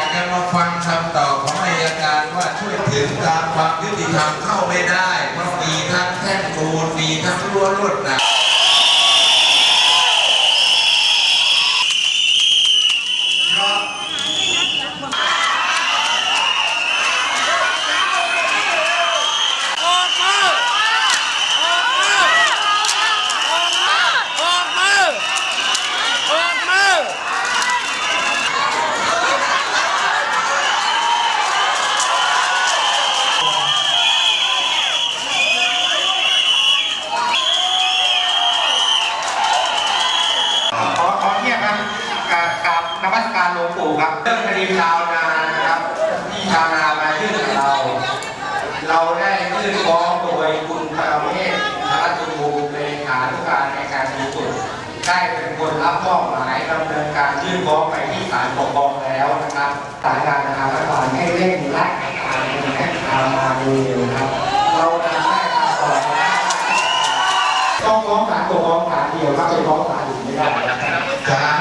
ากจะมาฟังคำตอบของอายการว่าช่วยถึงตามความยุติธรรมเข้าไม่ได้เพราะมีทั้งแท่งปูนมีทั้งรั้วลวดหนาม ออกมาออกมาออกมาออกมาออกมา ขอขอเนี่ยครับ กราบกราบนมัสการหลวงปู่ครับ เรื่องคดีชาวนานะครับที่ชาวนามายื่นกับเรา เราได้ยื่นฟ้องโดยคุณปรเมศธารจุบูปเลขาธิการในการสูงสุดได้เป็นคนรับมอบหมายดำเนินการยื่นฟ้องไปที่ศาลปกครองแล้วนะครับศาลการทางรัฐบาลให้เร่งรัดการเงินให้ชาวนาดยเร็วครับ เราได้คำตอบต้องฟ้องศาลปกครองศาลเดียวครับไปฟ้องศาลอื่นไม่ได้ศาล